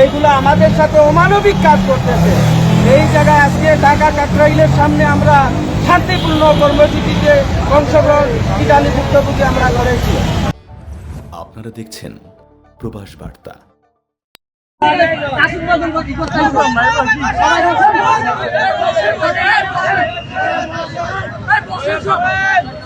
এইগুলো আমাদের সাথে অমানবিক কাজ করতেছে। এই জায়গায় আজকে ঢাকা কাকরাইলের সামনে আমরা শান্তিপূর্ণ কর্মসূচিতে অংশগ্রহণ ইটালি ভুক্তভোগী আমরা করেছি আপনারা দেখছেন প্রবাস বার্তা।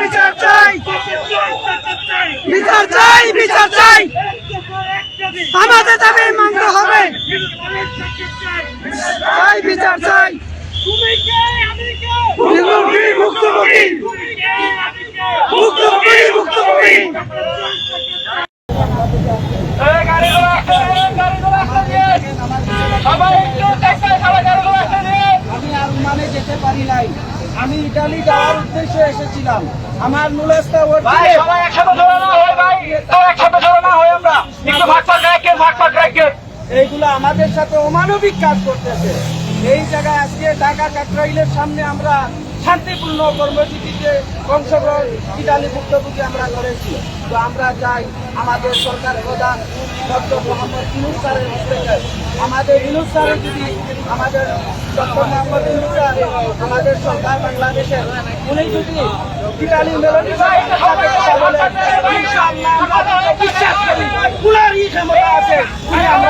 বিচার চাই বিচার চাই। বিচার চাই আমাদের দাবি মানতে হবে চাই বিচার চাই ভুক্তভোগী ভুক্তভোগী ভুক্তভোগী আমি আর মানে যেতে পারি নাই। আমি ইটালি যাওয়ার উদ্দেশ্যে এসেছিলাম। আমার নুলেস্তা ওর ভাই সবাই একসাথে জড়ো না হয় ভাই। তো একসাথে জড়ো না হয় আমরা। একটু ভাগ ভাগ রাখেন ভাগ ভাগ রাখেন এইগুলো আমাদের সাথে অমানবিক কাজ করতেছে। এই জায়গায় আজকে ঢাকা কাকরাইলের সামনে আমরা শান্তিপূর্ণ কর্মসূচিতে অংশগ্রহণ, ইটালি ভুক্তভোগী আমরা করেছি। তো আমরা চাই আমাদের সরকার প্রধান ডক্টর মোহাম্মদ ইনুস স্যারের হস্তক্ষেপ আমাদের ইনুস স্যারের যদি আমাদের ডক্টর মোহাম্মদ ইনুস স্যার আমাদের সরকার বাংলাদেশের উনি যদি উনারই ক্ষমতা আছে আমরা